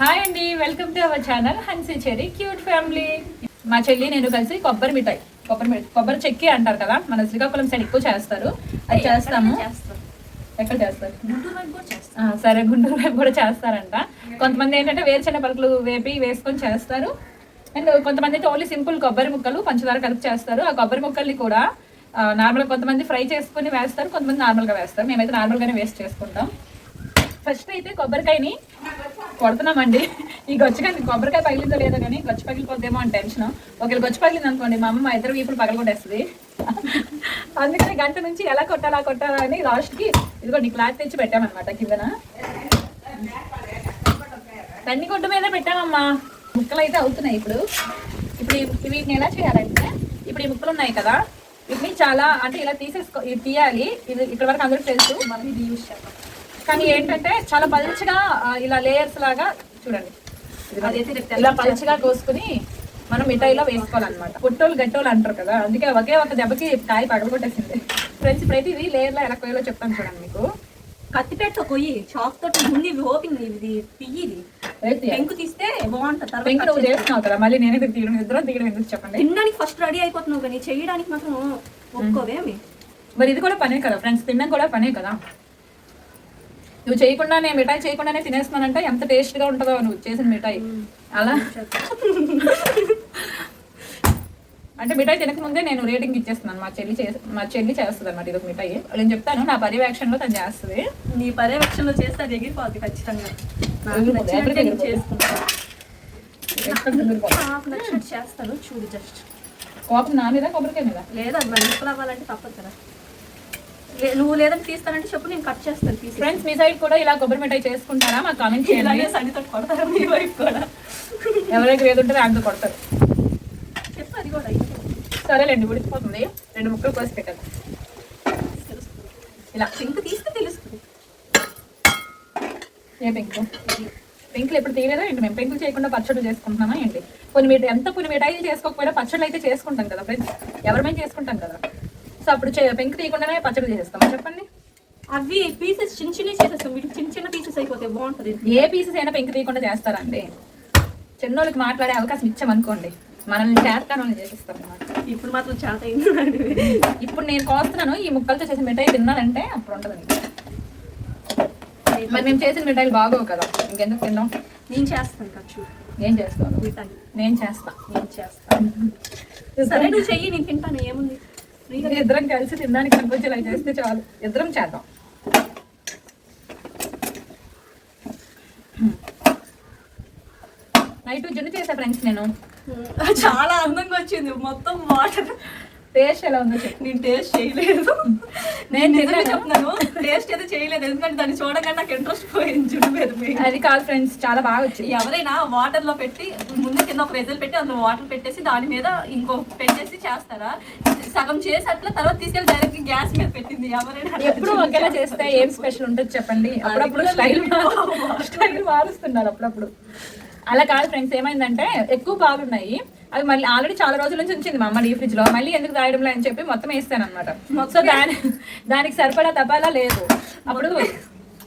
Hi అండి welcome to our channel Hansi Cherry cute family మా చెల్లి నేను కలిసి కొబ్బరి మిఠాయి కొబ్బరి మిఠాయి కొబ్బరి చెక్కి అంటారు కదా మన శ్రీకాకుళం సైడ్ ఎక్కువ చేస్తారు. అది చేస్తాము. ఎక్కడ చేస్తారు? ఆ, సరే గుంటూరు వైపు కూడా చేస్తారంట. కొంతమంది ఏంటంటే వేరుశెనగ పలుకులు వేపి వేసుకొని చేస్తారు. అండ్ కొంతమంది అయితే ఓన్లీ సింపుల్ కొబ్బరి ముక్కలు పంచదార కలిపి చేస్తారు. ఆ కొబ్బరి ముక్కల్ని కూడా నార్మల్ కొంతమంది ఫ్రై చేసుకొని వేస్తారు కొంతమంది నార్మల్గా వేస్తారు. మేమైతే నార్మల్గానే వేస్ట్ చేసుకుంటాం. ఫస్ట్ అయితే కొబ్బరికాయని కొడుతున్నామండి. ఈ గొచ్చకాయ కొబ్బరికాయ పగిలిందో లేదో కానీ గొచ్చ పగిలిపోద్దేమో అని టెన్షన్. ఒకవేళ గొచ్చ పగిలింది అనుకోండి మా అమ్మ మా ఇద్దరు ఇప్పుడు పగలగొట్టేస్తుంది. అందుకని గంట నుంచి ఎలా కొట్టాలా కొట్టాలా అని లాస్ట్కి ఇదిగో నీ క్లాత్ తెచ్చి పెట్టామన్నమాట కిందన. తన్ని గుడ్డ మీద పెట్టామమ్మా. ముక్కలు అయితే అవుతున్నాయి ఇప్పుడు. ఇప్పుడు వీటిని ఎలా చేయాలంటే ఇప్పుడు ఈ ముక్కలు ఉన్నాయి కదా వీటిని చాలా అంటే ఇలా తీసేసుకో తీయాలి. ఇది ఇక్కడ వరకు అందరూ తెలుసు. మళ్ళీ ఇది యూజ్ చేద్దాం కానీ ఏంటంటే చాలా పలుచగా ఇలా లేయర్స్ లాగా చూడండి. ఇలా పలుచగా కోసుకుని మనం మిఠాయిలో వేసుకోవాలన్నమాట. పుట్టోలు గట్టోలు అంటారు కదా అందుకే ఒకే ఒక దెబ్బకి కాయ పగలగొట్టేసింది. ఫ్రెండ్స్ ప్రతి ఇది లేయర్లో ఎలా కోయాలో చెప్తాను చూడండి మీకు. కత్తిపేటతో కొయ్యి చాక్ తోటి ముందు ఓపెన్ ఇది తీయిది. పెంకు తీస్తే బాగుంటుంది పెంకు నువ్వు చేస్తున్నావు కదా మళ్ళీ నేనే తీయడం ఇద్దరం తీయడం ఎందుకు చెప్పండి? తినడానికి ఫస్ట్ రెడీ అయిపోతున్నావు కానీ చేయడానికి మాత్రం ఒప్పుకోవేమి మరి ఇది కూడా పనే కదా ఫ్రెండ్స్ తినడం కూడా పనే కదా? నువ్వు చేయకుండానే మిఠాయి చేయకుండానే తినేస్తున్నానంటే ఎంత టేస్ట్గా ఉంటుందో నువ్వు చేసిన మిఠాయి. అలా? అంటే మిఠాయి తినక ముందే నేను రేటింగ్ ఇచ్చేస్తున్నాను. మా చెల్లి చేసి మా చెల్లి చేస్తుంది అనమాట ఇది ఒక మిఠాయి. నేను చెప్తాను నా పర్యవేక్షణలో తను చేస్తుంది. నీ పర్యవేక్షణలో చేస్తే అది ఎగిరిపోద్ది ఖచ్చితంగా. నేను చేస్తాను చూడు జస్ట్. కోపం నా మీద కొబ్బరికాయ మీద? లేదు అది ముక్కలు అవ్వాలంటే తప్పదు కదా. నువ్వు లేదని తీస్తానంటే చెప్పు నేను కట్ చేస్తాను తీసి ఫ్రెండ్స్ మీ సైడ్ కూడా ఇలా కొబ్బరి మిఠాయి చేసుకుంటారా? మాకు కామెంట్ చేయండి. ఇలాగే సండితో కొడతారు మీ వైపు కూడా. ఎవరైతే ఏది ఉంటే దాంట్లో కొడతారు. చెప్పు అది కూడా సరేలేండి ఉడికిపోతుంది. రెండు ముక్కలు కోసి తెలుస్తుంది ఇలా. పెంకు తీస్తే తెలుస్తుంది. ఏ పెంకు? పెంకులు ఎప్పుడు తీయలేదా ఏంటి? మేము పెంకులు చేయకుండా పచ్చళ్ళు చేసుకుంటున్నామా ఏంటి? కొన్ని మీట ఎంత కొన్ని మిఠాయిలు చేసుకోకపోయినా పచ్చళ్ళు అయితే చేసుకుంటాం కదా ఫ్రెండ్స్ ఎవరమైనా చేసుకుంటాం కదా. సో అప్పుడు చే- పెంకు తీయకుండానే పచ్చడి చేసేస్తామా? చెప్పండి. అవి పీసెస్ చిన్న చిన్న చేసేస్తాం వీటికి చిన్న చిన్న పీసెస్ అయిపోతే బాగుంటుంది. ఏ పీసెస్ అయినా పెంకు తీయకుండా చేస్తారండి. చిన్నోళ్ళకి మాట్లాడే అవకాశం ఇచ్చామనుకోండి మనల్ని చేస్తాను వాళ్ళని చేసేస్తాం ఇప్పుడు మాత్రం చాలా ఇప్పుడు నేను కోస్తున్నాను ఈ ముక్కలతో చేసిన మిఠాయి తిన్నానంటే అప్పుడు ఉంటుంది. మరి మేము చేసిన మిఠాయిలు బాగోవు కదా ఇంకెందుకు తిన్నాం? నేను చేస్తాను ఖర్చు. ఏం చేస్తాను నేను చేస్తా. నేను చేస్తాను. సరే నువ్వు చెయ్యి నేను తింటాను. ఏముంది? నేను ఇద్దరం కలిసి తినడానికి అనుకోవచ్చు చేస్తే చాలు. ఇద్దరం చేద్దాం. నైట్ జున్ను చేసా ఫ్రెండ్స్ నేను. చాలా అందంగా వచ్చింది. మొత్తం వాటర్. టేస్ట్ ఎలా ఉందో చెప్పు. నేను టేస్ట్ చేయలేదు. నేను తిన్నాను. చెప్తున్నాను. టేస్ట్ అయితే చేయలేదు. ఎందుకంటే దాన్ని చూడగానే నాకు ఇంట్రెస్ట్ పోయింది పోయి. అది కాదు ఫ్రెండ్స్ చాలా బాగా వచ్చింది. ఎవరైనా వాటర్లో పెట్టి ముందు కింద ఒక రెజల్ పెట్టి అందులో వాటర్ పెట్టేసి దాని మీద ఇంకో పెట్టేసి చేస్తారా? సగం చేసి అట్లా తర్వాత తీసుకెళ్ళి డైరెక్ట్ గ్యాస్ మీద పెట్టింది ఎవరైనా. ఎప్పుడు ఒకేలా చేస్తే ఏం స్పెషల్ ఉంటుంది చెప్పండి? అప్పుడప్పుడు స్టైల్ స్టైల్ మారుస్తున్నారు అప్పుడప్పుడు. అలా కాదు ఫ్రెండ్స్ ఏమైందంటే ఎక్కువ పాలు ఉన్నాయి. అవి మళ్ళీ ఆల్రెడీ చాలా రోజుల నుంచి ఉంచింది మా అమ్మ డీ ఫ్రిడ్జ్లో. మళ్ళీ ఎందుకు తాగడంలో అని చెప్పి మొత్తం వేస్తాను అనమాట సో దాని దానికి సరిపడా తపాలా లేదు. అప్పుడు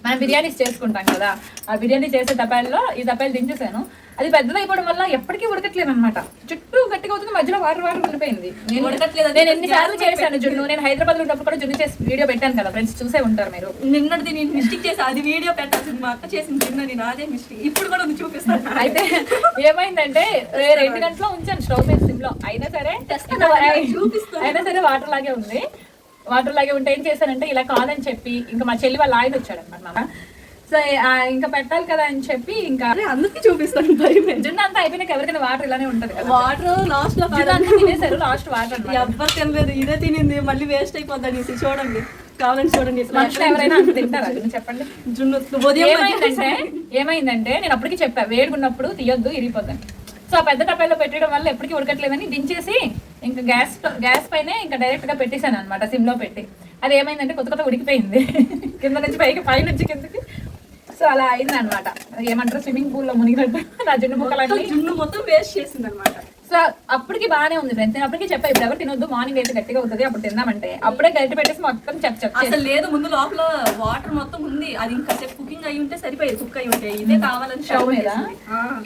మనం బిర్యానీస్ చేసుకుంటాం కదా ఆ బిర్యానీ చేసే తపాల్లో ఈ తపాలు దించేసాను. అది పెద్దదైపోవడం వల్ల ఎప్పటికీ ఉడకట్లేదు అనమాట చుట్టూ గట్టిగా అవుతుంది మధ్యలో వాటర్ వాటర్ ఉండిపోయింది. నేను ఉడకట్లేదు నేను ఎన్నిసార్లు చేశాను జున్ను? నేను హైదరాబాద్లో ఉన్నప్పుడు కూడా జున్ను చేసి వీడియో పెట్టాను కదా ఫ్రెండ్స్ చూసే ఉంటారు మీరు. నిన్నటిది నేను మిస్టేక్ చేసి అది వీడియో పెట్టాల్సింది మా అక్క చేసింది చిన్న నేను అదే మిస్టేక్. ఇప్పుడు కూడా ఉంది చూపిస్తాను. అయితే ఏమైందంటే రెండు గంటలో ఉంచాను స్టవ్ మీద సిమ్లో అయినా సరే చూపిస్తాను. అయినా సరే వాటర్ లాగే ఉంది. వాటర్ లాగే ఉంటే ఏం చేశానంటే ఇలా కాదని చెప్పి ఇంకా మా చెల్లి వాళ్ళ ఆయన వచ్చాడు అనమాట మామ. సో ఇంకా పెట్టాలి కదా అని చెప్పి ఇంకా అందుకే చూపిస్తాను భయం జున్ను అంతా అయిపోయినాక ఎవరికైనా వాటర్ ఇలానే ఉంటది వాటర్ లాస్ట్లో తినేసారు లాస్ట్ వాటర్ ఎవ్వరు తినలేదు ఇదే తినింది మళ్ళీ వేస్ట్ అయిపోద్ది అనేసి చూడండి. కావాలని చూడండి. మనుషులు ఎవరైనా తింటారా? చెప్పండి. జున్ను ఏమైందంటే ఏమైందంటే నేను అప్పటికి చెప్పా వేడుకున్నప్పుడు తీయొద్దు ఇరిగిపోద్దని. సో ఆ పెద్ద టపాయిలో పెట్టడం వల్ల ఎప్పటికీ ఉడకట్లేదని దించేసి ఇంకా గ్యాస్ గ్యాస్ పైనే ఇంకా డైరెక్ట్గా పెట్టేశాను అనమాట సిమ్లో పెట్టి. అది ఏమైందంటే కొత్త కొత్త ఉడికిపోయింది. కింద నుంచి పైకి పై నుంచి కిందకి. సో అలా అయింది అనమాట ఏమంటారు? స్విమ్మింగ్ పూల్లో మునిగినట్టు. నా జున్ను ముక్కలన్నీ. జున్ను మొత్తం వేస్ట్ చేసింది అనమాట సో అప్పటికి బాగానే ఉంది ఫ్రెండ్స్ నేను అప్పటికి చెప్పా ఇప్పుడు ఎవరు తినొద్దు మార్నింగ్ అయితే గట్టిగా అవుతుంది అప్పుడు తిందామంటే. అప్పుడే గట్టి పెట్టేసి మొత్తం చెక్ చెక్ అసలు లేదు ముందు లోపల వాటర్ మొత్తం ఉంది. అది ఇంకా కుకింగ్ అయి ఉంటే సరిపోయేది కుక్ అయి ఉంటే. ఇదే కావాలని స్టవ్ మీద?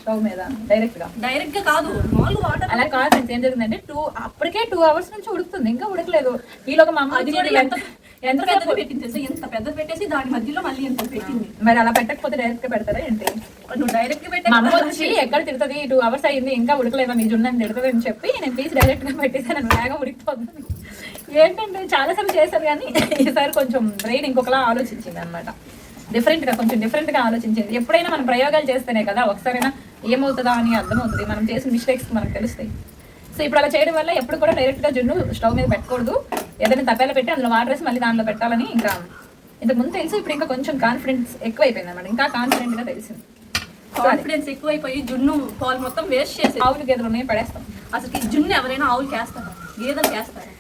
స్టవ్ మీద డైరెక్ట్గా. డైరెక్ట్గా కాదు మామూలు వాటర్ అలా కాదు ఫ్రెండ్స్ ఏం జరిగిందంటే టూ అప్పటికే టూ అవర్స్ నుంచి ఉడుకుతుంది ఇంకా ఉడకలేదు. వీళ్ళు మా అమ్మ ఎంత పెద్దది పెట్టింది తెలుసా? ఎంత పెద్దది పెట్టేసి దాని మధ్యలో మళ్ళీ ఎంత పెట్టింది? మరి అలా పెట్టకపోతే డైరెక్ట్గా పెడతారా ఏంటి? నువ్వు డైరెక్ట్గా పెట్టే వచ్చి ఎక్కడ తిడుతుంది టూ అవర్స్ అయింది ఇంకా ఉడకలేదా? మీ జున్ను అని తిడుతుంది అని చెప్పి నేను తీసి డైరెక్ట్గా పెట్టేసాను వేగం ఉడికిపోతుంది. ఏంటంటే చాలా సార్లు చేశారు కానీ ఈసారి కొంచెం బ్రెయిన్ ఇంకొకలా ఆలోచించింది అనమాట డిఫరెంట్గా కొంచెం డిఫరెంట్గా ఆలోచించింది. ఎప్పుడైనా మనం ప్రయోగాలు చేస్తేనే కదా ఒకసారైనా ఏమవుతుందా అని అర్థమవుతుంది. మనం చేసిన మిస్టేక్స్ మనకు తెలుస్తాయి. సో ఇప్పుడు అలా చేయడం వల్ల ఎప్పుడు కూడా డైరెక్ట్గా జున్ను స్టవ్ మీద పెట్టకూడదు. ఏదైనా తప్పేలా పెట్టి అందులో వాటర్ వేసి మళ్ళీ దానిలో పెట్టాలని ఇంకా ఇంతకు ముందు తెలుసు ఇప్పుడు ఇంకా కొంచెం కాన్ఫిడెన్స్ ఎక్కువైపోయింది అనమాట ఇంకా కాన్ఫిడెంట్గా తెలిసింది. కాన్ఫిడెన్స్ ఎక్కువైపోయి జున్ను పాలు మొత్తం వేస్ట్ చేసేది. ఆవులు గేదెలు ఉన్నాయి పడేస్తాం. అసలు ఈ జున్ను ఎవరైనా ఆవులు వేస్తారా గేదెలు వేస్తారా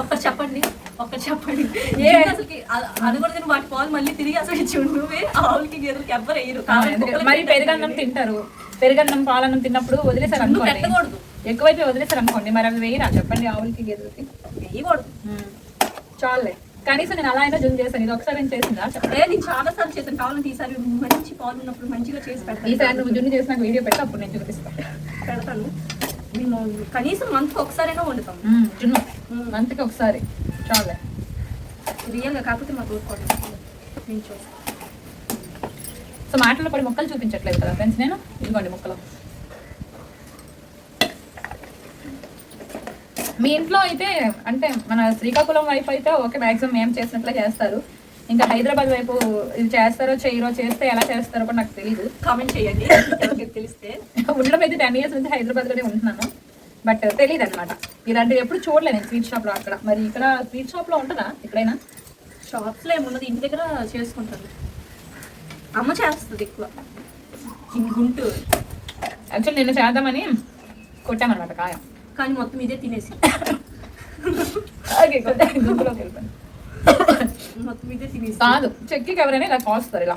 ఒక్కరు చెప్పండి ఒక్కరు చెప్పండి. ఏ? అసలుకి అ- అది కూడా తిని వాటి పాలు మళ్ళీ తిరిగి అసలు జున్నువే ఆవులకి గేదెలకి ఎవ్వరు వేయరు. మరి పెరుగన్నం తింటారు. పెరుగన్నం పాలన్నం తిన్నప్పుడు వదిలేసారు పెట్టకూడదు. ఎక్కువైతే వదిలేసారు అనుకోండి మరి అవి వేయరా? చెప్పండి ఆవులకి గేదెలకి. వేయకూడదు. చాలే కనీసం నేను అలా అయినా జున్ చేశాను. ఇది ఒకసారి నేను చేసిందా? చెప్పండి ఏ నేను చాలా సార్లు చేశాను. కావాలంటే ఈసారి మంచి పాలు ఉన్నప్పుడు మంచిగా చేసి పెడతాను. ఈసారి నువ్వు జున్ను చేసి నాకు వీడియో పెట్టి అప్పుడు నేను చూపిస్తాను పెడతాను. నేను కనీసం మంత్ ఒకసారైనా వండుతాం జున్ను. మ్మ్. మంత్కి ఒకసారి. చాలే రియల్గా కాకపోతే మాకు ఊరుకోవడం నేను చూస్తాను సో మాటల్లో పడి మొక్కలు చూపించట్లేదు కదా ఫ్రెండ్స్ నేను? ఇదిగోండి మొక్కలు. మీ ఇంట్లో అయితే అంటే మన శ్రీకాకుళం వైపు అయితే ఓకే మ్యాక్సిమం ఏం చేసినట్లే చేస్తారు. ఇంకా హైదరాబాద్ వైపు ఇది చేస్తారో చేయరో చేస్తే ఎలా చేస్తారో కూడా నాకు తెలియదు కామెంట్ చేయండి. ఎవరికి తెలిస్తే. ఉండడం అయితే టెన్ ఇయర్స్ నుంచి హైదరాబాద్లోనే ఉంటున్నాను. బట్ తెలియదు అనమాట ఇలాంటివి ఎప్పుడు చూడలేదు నేను స్వీట్ షాప్లో అక్కడ. మరి ఇక్కడ స్వీట్ షాప్లో ఉంటుందా ఎక్కడైనా షాప్స్లో ఏమున్నది ఇంటి దగ్గర చేసుకుంటాను. అమ్మ చేస్తుంది ఎక్కువ. గుంటూరు. యాక్చువల్లీ నిన్న చేద్దామని కొట్టామన్నమాట కాయ. కానీ మొత్తం ఇదే తినేసి. మొత్తం ఇదే తినేసి. కాదు చెక్కికి ఎవరైనా ఇలా కోస్తారు ఇలా.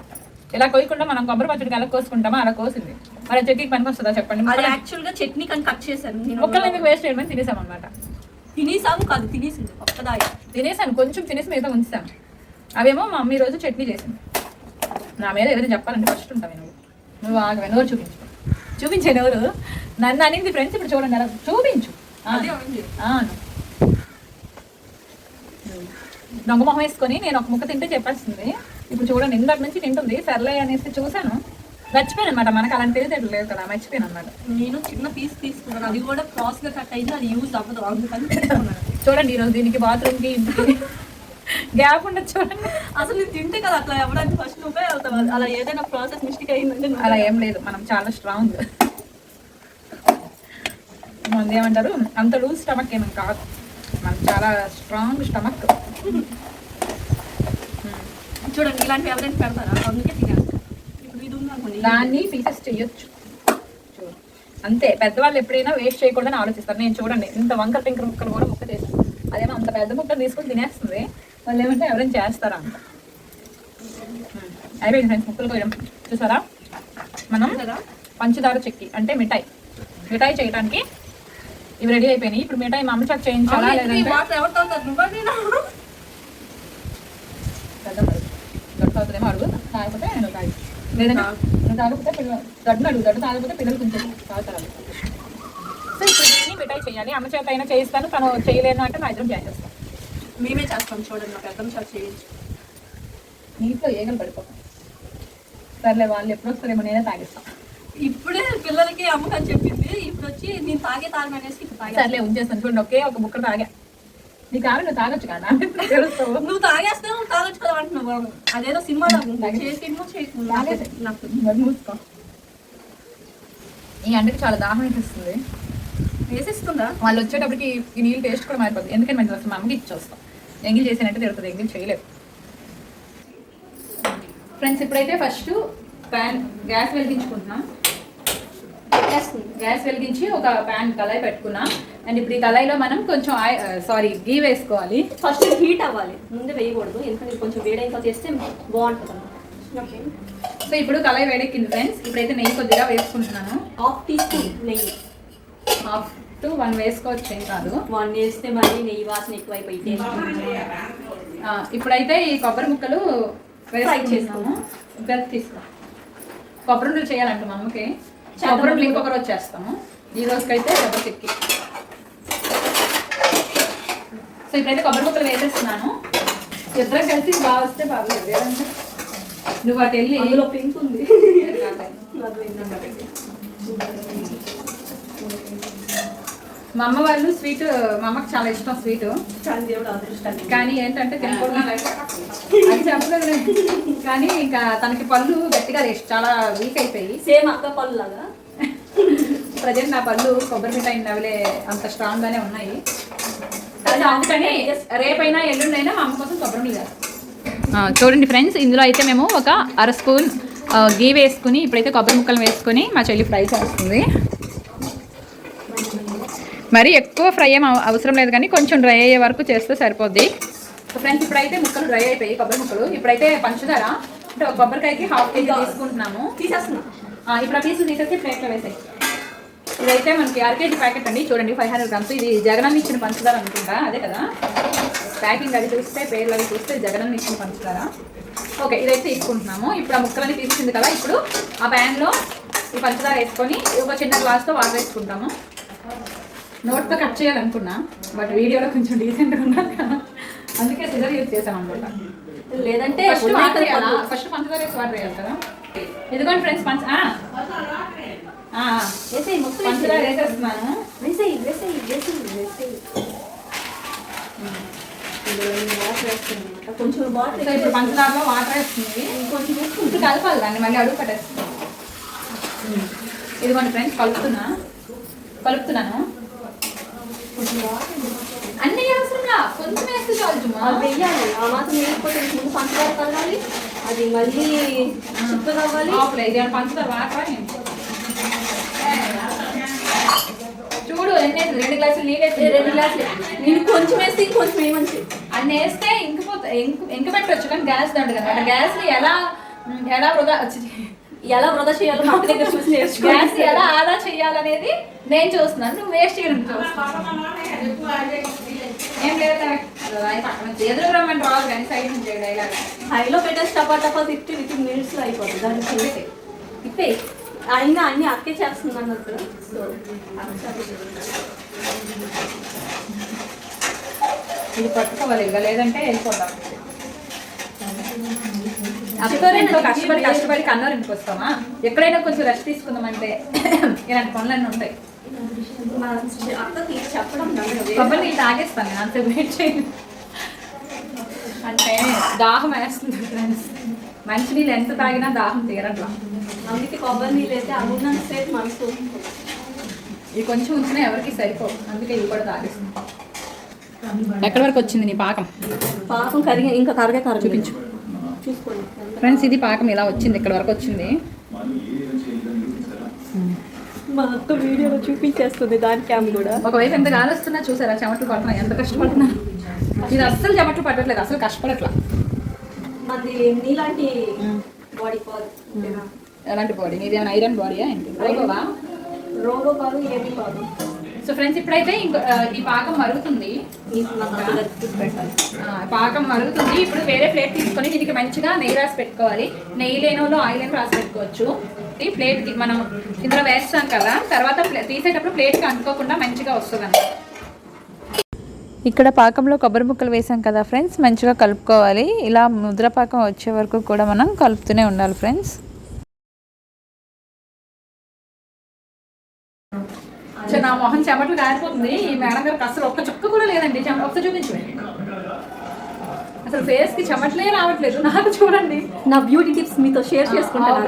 ఇలా కోయకుండా మనం కొబ్బరి పచ్చడికి ఎలా కోసుకుంటామో? అలా కోసింది. మరి ఆ చెక్కికి పనికి వస్తుందా చెప్పండి? అది యాక్చువల్గా చట్నీ కానీ కట్ చేశాను. ముక్కలు ఎందుకు వేస్ట్ చేయడం తినేసాం అనమాట తినేసాము కాదు తినేసింది ఒక్కదాయి. తినేసాను కొంచెం తినేసి మిగతా ఉంచాను అవేమో మా మమ్మీ రోజు చట్నీ చేసింది. నా మీద ఏదైనా చెప్పాలంటే ఫస్ట్ ఉంటాను నువ్వు నువ్వు ఆగవే నోరు చూపించు. చూపించే నోరు. నన్ను అనింది ఫ్రెండ్స్ ఇప్పుడు చూడండి అలా చూపించు. ఆ, అదే ఉంది. అవును దొంగ మొహం వేసుకొని నేను ఒక ముక్క తింటే చెప్పేస్తుంది. ఇప్పుడు చూడండి ఇందాక నుంచి తింటుంది. సర్లే అనేసి చూశాను. మర్చిపోయాను అనమాట మనకు అలాంటి తెలిసేట్లు లేదు కదా. మర్చిపోయాను అనమాట నేను చిన్న పీస్ తీసుకున్నాను. అది కూడా క్రాస్గా కట్ అయింది. అది యూజ్ అవ్వదు. అందుకని చూడండి ఈరోజు దీనికి బాత్రూమ్కి ఇంటికి గ్యాప్ ఉండదు చూడండి. అసలు నేను తింటే కదా అట్లా ఎవడానికి ఫస్ట్ నువ్వే అవుతావు అలా ఏదైనా ప్రాసెస్ మిస్టేక్ అయిందంటే అలా ఏం లేదు. మనం చాలా స్ట్రాంగ్ మంది ఏమంటారు అంత లూజ్ స్టమక్ ఏమీ కాదు. మనం చాలా స్ట్రాంగ్ స్టమక్ చూడండి ఇలాంటివి ఎవరైనా పెడతారా? అందుకే తినేస్తాను ఇప్పుడు ఇది ఉంది అనుకోండి దాన్ని పీసెస్ చేయొచ్చు. అంతే పెద్దవాళ్ళు ఎప్పుడైనా వేస్ట్ చేయకూడదని ఆలోచిస్తారు. నేను చూడండి ఇంత వంకర టింకర ముక్కలు కూడా ముక్క చేసాను అదేమో అంత పెద్ద ముక్కలు తీసుకొని తినేస్తుంది. వాళ్ళు ఏమంటే ఎవరైనా చేస్తారా? అంట ఉమ్. అయిపోయింది ఫ్రెండ్స్ ముక్కలు కోయడం. చూసారా? మనం కదా పంచదార చెక్కి అంటే మిఠాయి. మిఠాయి చేయడానికి ఇవి రెడీ అయిపోయినాయి. ఇప్పుడు మిఠాయి మా అమ్మ చేత చేయించాలా లేదంటే? నేనా? అడుగు. తాగిపోతే నేను తాగి లేదంటే నువ్వు తాగకపోతే పిల్లలు గడ్డను అడుగు. గడ్డ తాగకపోతే పిల్లలు కొంచెం తాగుతారు. సో ఇప్పుడు మిఠాయి చేయాలి. అమ్మ చేత అయినా చేయిస్తాను. తను చేయలేను అంటే నా ఇద్దరం చేసేస్తాను మేమే చేస్తాం చూడండి చేయించు. నీటిలో ఏగలు పడిపోతాం సర్లే వాళ్ళు ఎప్పుడు వస్తారేమో నేనే తాగిస్తాను ఇప్పుడే పిల్లలకి అమ్మకని చెప్పింది ఇప్పుడు వచ్చి నేను తాగే తాగనేసి ఇప్పుడు తాగే సర్లే ఉంచేస్తాను చూడండి ఒకే ఒక ముక్క తాగా. నీ కాదు నువ్వు తాగొచ్చు కదా నువ్వు తాగేస్తే నువ్వు తాగొచ్చు కదా అంటున్నావు అదేదో సినిమా చేసేమో మూసుకో. ఈ ఎండకి చాలా దాహం అనిపిస్తుంది. వేసేస్తుందా? వాళ్ళు వచ్చేటప్పటికి ఈ నీళ్ళు టేస్ట్ కూడా మారిపోతుంది ఎందుకంటే మేము అసలు మా అమ్మకి ఇచ్చొస్తాం. ఎంగిల్ చేసినట్టు తిరుగుతుంది ఎంగిల్ చేయలేదు ఫ్రెండ్స్ ఇప్పుడైతే ఫస్ట్ ప్యాన్ గ్యాస్ వెలిగించుకుంటున్నాం. గ్యాస్ వెలిగించి ఒక ప్యాన్ కళాయి పెట్టుకున్నాం. అండ్ ఇప్పుడు ఈ కళాయిలో మనం కొంచెం సారీ గీ వేసుకోవాలి. ఫస్ట్ హీట్ అవ్వాలి. ముందే వేయకూడదు. ఎందుకంటే కొంచెం వేడైన చేస్తే బాగుంటుంది సో ఇప్పుడు కళాయి వేడెక్కింది ఫ్రెండ్స్. ఇప్పుడైతే నెయ్యి కొద్దిగా వేసుకుంటున్నాను. హాఫ్ టీ స్పూన్ నెయ్యి. హాఫ్ టు వన్ వేసుకోవచ్చు ఏం కాదు. వన్ వేస్తే మళ్ళీ నెయ్యి వాసన ఎక్కువైపోయి ఆ, ఇప్పుడైతే ఈ కొబ్బరి ముక్కలు వేసుకుంటున్నాము ఇంకా తీసుకో. కొబ్బరి ఉండలు చేయాలంట మా అమ్మకి. కొబ్బరి ఉండలు ఇంకొక రోజు చేస్తాము ఈ రోజుకైతే కొబ్బరి చెక్కి. సో ఇప్పుడైతే కొబ్బరి ముక్కలు వేసేస్తున్నాను. ఇద్దరం కలిసి బాగా వస్తే బాగలేదు ఏదంటే నువ్వు అటు వెళ్ళి అందులో పింక్ ఉంది. మా అమ్మ వాళ్ళు స్వీట్ మా అమ్మకి చాలా ఇష్టం స్వీట్. కానీ దేవుడు అదృష్టాన్ని. కానీ ఏంటంటే అది చెప్పలేదు. కానీ ఇంకా తనకి పళ్ళు గట్టిగా చాలా వీక్ అయిపోయి. సేమ్ అక్క పళ్ళు లాగా ప్రజెంట్ నా పళ్ళు కొబ్బరి మిఠాయి నవలే అంత స్ట్రాంగ్ గానే ఉన్నాయి. అది అందుకని రేపైనా ఎల్లుండైనా మా అమ్మ కోసం కొబ్బరి మిఠాయి చూడండి ఫ్రెండ్స్ ఇందులో అయితే మేము ఒక అర స్పూన్ గీ వేసుకుని ఇప్పుడైతే కొబ్బరి ముక్కలు వేసుకుని మా చెల్లి ఫ్రై చేస్తుంది. మరి ఎక్కువ ఫ్రై ఏం అవ- అవసరం లేదు కానీ కొంచెం డ్రై అయ్యే వరకు చేస్తే సరిపోద్ది. సో ఫ్రెండ్స్ ఇప్పుడైతే ముక్కలు డ్రై అయిపోయి కొబ్బరి ముక్కలు. ఇప్పుడైతే పంచదార అంటే ఒక కొబ్బరికాయకి హాఫ్ కేజీ తీసుకుంటున్నాము. తీసేస్తున్నా. ఇప్పుడు ఆ పీసులు తీసేసి ప్లేట్లో వేసాయి. ఇదైతే మనకి కేజీ ప్యాకెట్ అండి. చూడండి ఫైవ్ హండ్రెడ్ గ్రామ్స్ ఇది జగనన్న ఇచ్చిన పంచదార అనుకుంటా అదే కదా? ప్యాకింగ్ అది చూస్తే పేర్లు అవి చూస్తే జగనన్న ఇచ్చిన పంచదార. ఓకే ఇదైతే తీసుకుంటున్నాము. ఇప్పుడు ఆ ముక్కలన్నీ తీసింది కదా ఇప్పుడు ఆ ప్యాన్లో ఈ పంచదార వేసుకొని ఒక చిన్న గ్లాస్తో వాటర్ వేసుకుంటాము. నోట్తో కట్ చేయాలనుకున్నా బట్ వీడియోలో కొంచెం డీసెంట్గా ఉన్నారు కదా. అందుకే సిజర్ యూజ్ చేసాం అనమాట లేదంటే ఫస్ట్ వాటర్. ఫస్ట్ పంచదార వేసి వాటర్ వేయాలి కదా. ఇదిగోండి ఫ్రెండ్స్ పంచ వేసేయ్, మొత్తం పంచదార. వేసేస్తున్నాను. వేసేయ్, వేసేయ్, వేసేయ్, వేసేయ్. కొంచెం వాటర్ ఇప్పుడు పంచదారలో వాటర్ వేస్తుంది. కొంచెం. ఇప్పుడు కలపాలి దాన్ని మళ్ళీ అడుగు పెట్టేస్తుంది. ఇదిగోండి ఫ్రెండ్స్ కలుపుతున్నా. కలుపుతున్నాను. అన్ని అవసరంగా కొంచెం వేస్తే చాలు వెయ్యాలి. ఆ మాత్రం వేయకపోతే ముందు పంచదార కలగాలి. అది మళ్ళీ చిక్కగా అవ్వాలి. పంచదార వాటర్ చూడు ఎన్ని? రెండు గ్లాసులు నీళ్ళు రెండు గ్లాసులు. నేను కొంచెం వేస్తే ఇంకొంచెం వేయమని అన్ని వేస్తే ఇంకిపోతే ఇంక ఇంక పెట్టవచ్చు కానీ గ్యాస్ దండు కదా. గ్యాస్ ఎలా ఎలా వృధా చి- ఎలా వృధా చేయాలో మా దగ్గర చూసి గ్యాస్ ఎలా ఆదా చేయాలనేది నేను చూస్తున్నాను. నువ్వు వేస్ట్ చేయడం చూస్తున్నాను ఏం లేదు ఎదురు రమ్మని రావాలి కానీ సైడ్ నుంచి డైలాగ్ హైలో పెట్టేసి టపా టపా తిప్పి విత్ మినిట్స్లో అయిపోతుంది దాన్ని తిప్పే. తిప్పే. అయినా అన్ని అక్కే చేస్తుంది అన్నట్టు. సో ఇది పట్టుకోవాలి. ఇంకా లేదంటే వెళ్ళిపోతాం. అత్తోరింట్లో కష్టపడి కష్టపడి కన్నోరింటికి వస్తామా? ఎక్కడైనా కొంచెం రెస్ట్ తీసుకుందామంటే ఇలాంటి పనులన్నీ ఉంటాయి. కొబ్బరి నీళ్ళు తాగేస్తాను నేను అంత వెయిట్ చేయను. అంటే దాహం వేస్తుంది ఫ్రెండ్స్ మంచినీళ్ళు ఎంత తాగినా దాహం తీరట్లా. అందుకే కొబ్బరి నీళ్ళు అయితే సేపు మనసు ఇది కొంచెం ఉంచినా ఎవరికి సరిపోవు. అందుకే ఇది కూడా తాగేస్తుంది ఎక్కడి వరకు వచ్చింది నీ పాకం? పాపం కరిగి ఇంకా కరగే కరగ చూపించు. ఫ్రెండ్స్ ఇది పాకం ఇలా వచ్చింది ఇక్కడ వరకు వచ్చింది. మా అక్క వీడియోలో చూపించేస్తుంది దాని క్యామ్ కూడా. ఒకవైపు ఎంత గాలి వస్తున్నా చూసారా? చెమటలు పడుతున్నా ఎంత కష్టపడుతున్నా ఇది అస్సలు చెమటలు పట్టట్లేదు అసలు కష్టపడట్లా. మాది నీలాంటి బాడీ కాదు ఎలాంటి బాడీ ఇది ఏమైనా ఐరన్ బాడీయా ఏంటి? రోగో కాదు ఏది కాదు. సో ఫ్రెండ్స్ ఇప్పుడైతే ఇంకో ఈ పాకం మరుగుతుంది. పాకం మరుగుతుంది. ఇప్పుడు వేరే ప్లేట్ తీసుకొని దీనికి మంచిగా నెయ్యి రాసి పెట్టుకోవాలి. నెయ్యి లేనోళ్ళు ఆయిల్ అని రాసి పెట్టుకోవచ్చు. ఈ ప్లేట్కి మనం ఇందులో వేస్తాం కదా తర్వాత తీసేటప్పుడు ప్లేట్కి అంటుకోకుండా మంచిగా వస్తుంది ఇక్కడ పాకంలో కొబ్బరి ముక్కలు వేసాం కదా ఫ్రెండ్స్ మంచిగా కలుపుకోవాలి. ఇలా ముద్ర పాకం వచ్చే వరకు కూడా మనం కలుపుతూనే ఉండాలి ఫ్రెండ్స్ నా మొహం చెమటలు కారిపోతుంది ఈ మేడం గారికి అసలు ఒక్క చుక్క కూడా లేదండి. చెమ ఒక్క చూపించు. అసలు ఫేస్కి చెమటలే రావట్లేదు. నాకు చూడండి. నా బ్యూటీ టిప్స్ మీతో షేర్ చేసుకుంటాను.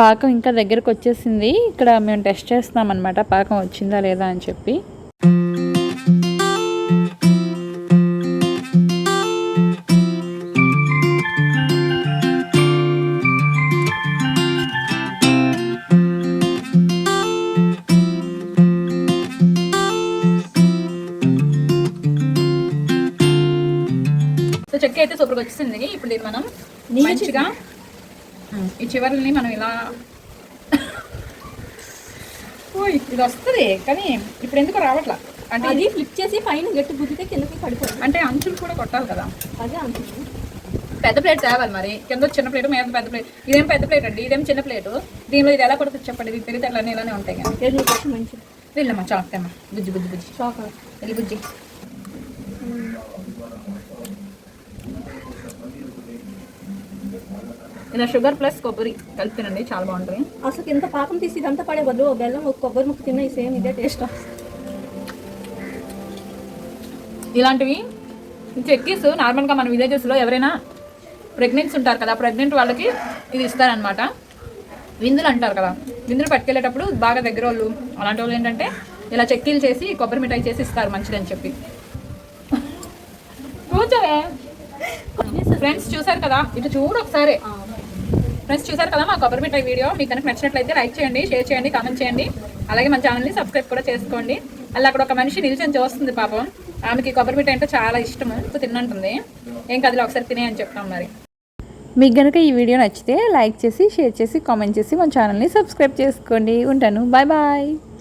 పాకం ఇంకా దగ్గరకు వచ్చేసింది. ఇక్కడ మేము టెస్ట్ చేస్తున్నాం అనమాట పాకం వచ్చిందా లేదా అని చెప్పి. చెక్క అయితే సూపర్గా వచ్చింది ఇప్పుడు దీన్ని మనం మంచిగా ఉమ్, ఈ చివర్ని మనం ఇలా ఇది వస్తుంది కానీ ఇప్పుడు ఎందుకు రావట్లా. అంటే అది ఫ్లిప్ చేసి పైన గట్టి గుద్దితే కిందకి పడిపోతుంది. అంటే అంచులు కూడా కొట్టాలి కదా. అదే అనుకుంటున్నాను పెద్ద ప్లేట్ తేవాలి మరి. కింద చిన్న ప్లేట్ మీద పెద్ద ప్లేట్. ఇదేం పెద్ద ప్లేట్ అండి? ఇదేం చిన్న ప్లేట్? దీనిలో ఇది ఎలా కొడుతుంది చెప్పండి? ఇది తెలియదు అలా ఇలానే ఉంటాయి కానీ మంచిది వెళ్ళమ్మా చాక్తమ్మా. బుజ్జి బుజ్జి బుజ్జి. షాక్ వెళ్ళి బుజ్జి. ఇలా షుగర్ ప్లస్ కొబ్బరి కలిపి తినండి చాలా బాగుంటుంది. అసలు ఇంత పాకం తీసి ఇదంతా పడే బదులు బెల్లం ఒక కొబ్బరి ముక్క తిన్నా సేమ్ ఇదే టేస్ట్ ఇలాంటివి చెక్కీస్ నార్మల్గా మన విలేజెస్లో ఎవరైనా ప్రెగ్నెంట్స్ ఉంటారు కదా ప్రెగ్నెంట్ వాళ్ళకి ఇది ఇస్తారనమాట విందులు అంటారు కదా విందులు పట్టుకెళ్ళేటప్పుడు బాగా దగ్గర వాళ్ళు అలాంటి వాళ్ళు ఏంటంటే ఇలా చెక్కీలు చేసి కొబ్బరి మిఠాయి చేసి ఇస్తారు మంచిదని చెప్పి. కూర్చోవే. ఫ్రెండ్స్ చూసారు కదా? ఇటు చూడు ఒకసారి. ఫ్రెండ్స్ చూసారు కదా మా కొబ్బరి మిఠాయి వీడియో? మీకు కనుక నచ్చినట్లయితే లైక్ చేయండి షేర్ చేయండి కామెంట్ చేయండి. అలాగే మన ఛానల్ని సబ్స్క్రైబ్ కూడా చేసుకోండి. అలా అక్కడ ఒక మనిషి నిల్చొని చూస్తుంది పాపం. ఆమెకి కొబ్బరి మిఠాయి అంటే చాలా ఇష్టము. తిన్నంటుంది. ఏం కదిలో ఒకసారి తినే అని చెప్తాం మరి. మీకు కనుక ఈ వీడియో నచ్చితే లైక్ చేసి షేర్ చేసి కామెంట్ చేసి మన ఛానల్ని సబ్స్క్రైబ్ చేసుకోండి. ఉంటాను. Bye bye.